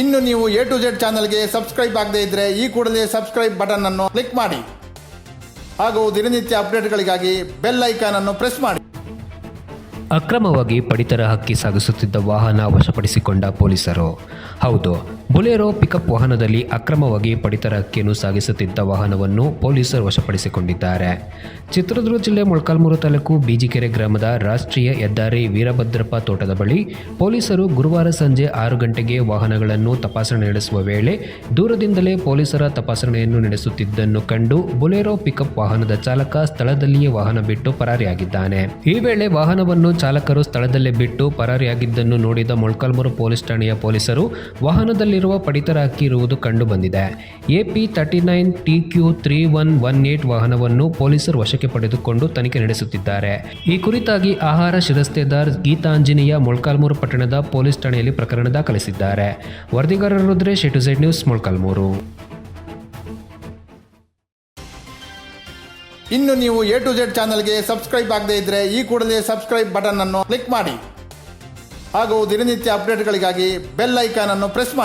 ಇನ್ನು ನೀವು A to Z ಚಾನಲ್ಗೆ ಸಬ್ಸ್ಕ್ರೈಬ್ ಆಗದೇ ಇದ್ರೆ ಈ ಕೂಡಲೇ ಸಬ್ಸ್ಕ್ರೈಬ್ ಬಟನ್ ಅನ್ನು ಕ್ಲಿಕ್ ಮಾಡಿ. ಹಾಗೂ ದಿನನಿತ್ಯ ಅಪ್ಡೇಟ್ಗಳಿಗಾಗಿ ಬೆಲ್ ಐಕಾನ್ ಅನ್ನು ಪ್ರೆಸ್ ಮಾಡಿ. ಅಕ್ರಮವಾಗಿ ಪಡಿತರ ಹಕ್ಕಿ ಸಾಗಿಸುತ್ತಿದ್ದ ವಾಹನ ವಶಪಡಿಸಿಕೊಂಡ ಪೊಲೀಸರು. ಹೌದು ಬೊಲೆರೋ ಪಿಕಪ್ ವಾಹನದಲ್ಲಿ ಅಕ್ರಮವಾಗಿ ಪಡಿತರ ಅಕ್ಕಿಯನ್ನು ಸಾಗಿಸುತ್ತಿದ್ದ ವಾಹನವನ್ನು ಪೊಲೀಸರು ವಶಪಡಿಸಿಕೊಂಡಿದ್ದಾರೆ. ಚಿತ್ರದುರ್ಗ ಜಿಲ್ಲೆ ಮೊಳಕಾಲ್ಮೂರು ತಾಲೂಕು ಬೀಜಿಕೆರೆ ಗ್ರಾಮದ ರಾಷ್ಟ್ರೀಯ ಹೆದ್ದಾರಿ ವೀರಭದ್ರಪ್ಪ ತೋಟದ ಬಳಿ ಪೊಲೀಸರು ಗುರುವಾರ ಸಂಜೆ ಆರು ಗಂಟೆಗೆ ವಾಹನಗಳನ್ನು ತಪಾಸಣೆ ನಡೆಸುವ ವೇಳೆ ದೂರದಿಂದಲೇ ಪೊಲೀಸರ ತಪಾಸಣೆಯನ್ನು ನಡೆಸುತ್ತಿದ್ದನ್ನು ಕಂಡು ಬೊಲೆರೋ ಪಿಕಪ್ ವಾಹನದ ಚಾಲಕ ಸ್ಥಳದಲ್ಲಿಯೇ ವಾಹನ ಬಿಟ್ಟು ಪರಾರಿಯಾಗಿದ್ದಾನೆ. ಈ ವೇಳೆ ವಾಹನವನ್ನು ಚಾಲಕರು ಸ್ಥಳದಲ್ಲೇ ಬಿಟ್ಟು ಪರಾರಿಯಾಗಿದ್ದನ್ನು ನೋಡಿದ ಮೊಳಕಾಲ್ಮೂರು ಪೊಲೀಸ್ ಠಾಣೆಯ ಪೊಲೀಸರು ವಾಹನದಲ್ಲಿರುವ ಪಡಿತರ ಅಕ್ಕಿ ಇರುವುದು ಕಂಡು ಬಂದಿದೆ AP thirty nine T Q three one one eight ವಾಹನವನ್ನು ಪೊಲೀಸರು ವಶಕ್ಕೆ ಪಡೆದುಕೊಂಡು ತನಿಖೆ ನಡೆಸುತ್ತಿದ್ದಾರೆ. ಈ ಕುರಿತಾಗಿ ಆಹಾರ ಶಿರಸ್ತೆದಾರ್ ಗೀತಾಂಜನೇಯ ಮೊಳಕಾಲ್ಮೂರು ಪಟ್ಟಣದ ಪೊಲೀಸ್ ಠಾಣೆಯಲ್ಲಿ ಪ್ರಕರಣ ದಾಖಲಿಸಿದ್ದಾರೆ. ವರದಿಗಾರರ Rudresh to Z news, Molakalmuru. ಇನ್ನು ನೀವು ಎ ಟು ಜೆಡ್ ಚಾನಲ್ಗೆ ಸಬ್ಸ್ಕ್ರೈಬ್ ಆಗದೇ ಇದ್ರೆ ಈ ಕೂಡಲೇ ಸಬ್ಸ್ಕ್ರೈಬ್ ಬಟನ್ ಅನ್ನು ಕ್ಲಿಕ್ ಮಾಡಿ. ಹಾಗೂ ದಿನನಿತ್ಯ ಅಪ್ಡೇಟ್ಗಳಿಗಾಗಿ ಬೆಲ್ ಐಕಾನ್ ಅನ್ನು ಪ್ರೆಸ್ ಮಾಡಿ.